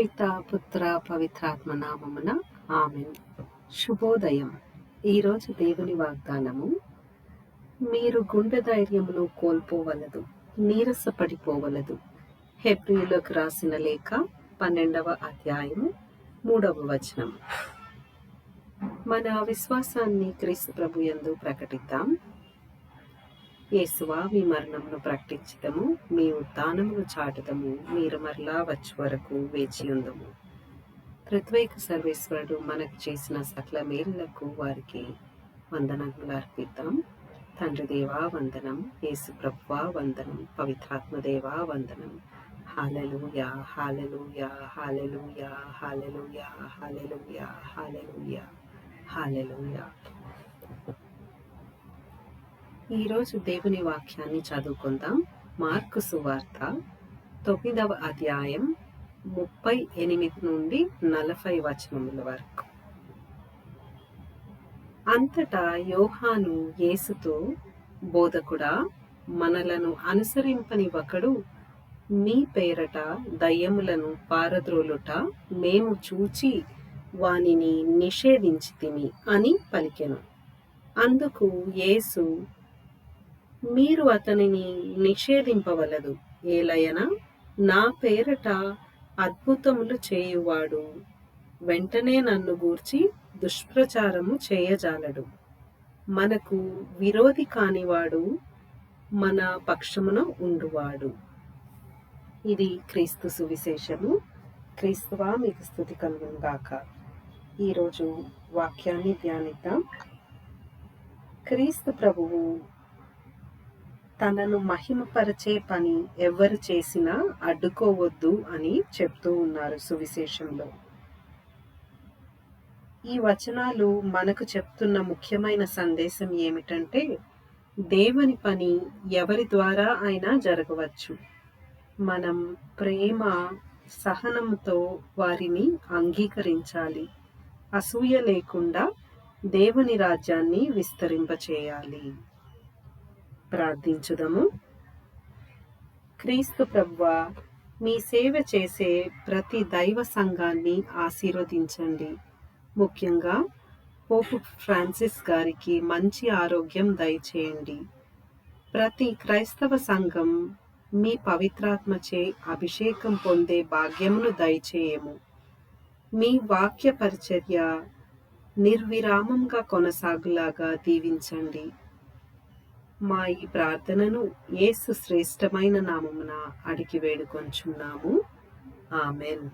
పిత పుత్ర పవిత్రాత్మ నామమున ఆమె శుభోదయం. ఈరోజు దేవుని వాగ్దానము మీరు గుండె ధైర్యమును కోల్పోవలదు నీరసపడిపోవలదు. హెబ్రిలోకి రాసిన లేఖ పన్నెండవ అధ్యాయము మూడవ వచనం మన విశ్వాసాన్ని క్రీస్తు ప్రభు యందు ప్రకటిద్దాం. యేసువా మీ మరణమును ప్రకటించటము మీ ఉత్థానమును చాటుదము మీరు మరలా వచ్చి వరకు వేచి ఉందము. త్రిత్వైక సర్వేశ్వరుడు మనకు చేసిన సకల మేలులకు వారికి వందనములు అర్పిద్దాం. తండ్రి దేవా వందనం. యేసు ప్రభువా వందనం. పవిత్రాత్మ దేవా వందనం. Hallelujah hallelujah hallelujah hallelujah hallelujah hallelujah hallelujah. ఈరోజు దేవుని వాక్యాన్ని చదువుకుందాం. మార్కు సువార్త తొమ్మిదవ అధ్యాయం ముప్పై ఎనిమిది నుండి నలభై వచనముల వరకు. అంతటా యోహాను యేసుతో బోధకుడా మనలను అనుసరింపని ఒకడు మీ పేరట దయ్యములను పారద్రోలుట మేము చూచి వానిని నిషేధించితిమి అని పలికెను. అందుకు యేసు మీరు అతనిని నిషేధింపవలదు. ఏలయన నా పేరట అద్భుతములు చేయువాడు. వెంటనే నన్ను గూర్చి దుష్ప్రచారము చేయజాలడు. మనకు విరోధి కానివాడు మన పక్షమున ఉండువాడు. ఇది క్రీస్తు సువిశేషము. క్రీస్తువా మీకు స్థుతి కలుగునుగాక ఈరోజు వాక్యాన్ని ధ్యానిద్దాం. క్రీస్తు ప్రభువు తనను మహిమపరచే పని ఎవరు చేసినా అడ్డుకోవద్దు అని చెప్తూ ఉన్నారు సువిశేషంలో. ఈ వచనాలు మనకు చెప్తున్న ముఖ్యమైన సందేశం ఏమిటంటే దేవుని పని ఎవరి ద్వారా అయినా జరగవచ్చు. మనం ప్రేమ సహనంతో వారిని అంగీకరించాలి. అసూయ లేకుండా దేవుని రాజ్యాన్ని విస్తరింపచేయాలి. ప్రార్థించుదము. క్రీస్తు ప్రభువ మీ సేవ చేసే ప్రతి దైవ సంఘాన్ని ఆశీర్వదించండి. ముఖ్యంగా పోపు ఫ్రాన్సిస్ గారికి మంచి ఆరోగ్యం దయచేయండి. ప్రతి క్రైస్తవ సంఘం మీ పవిత్రాత్మచే అభిషేకం పొందే భాగ్యమును దయచేయము. మీ వాక్య పరిచర్య నిర్విరామంగా కొనసాగులాగా దీవించండి. మా ఈ ప్రార్థనను ఏసు శ్రేష్టమైన నామమున అడిగి వేడుకొంచున్నాము. ఆమెన్.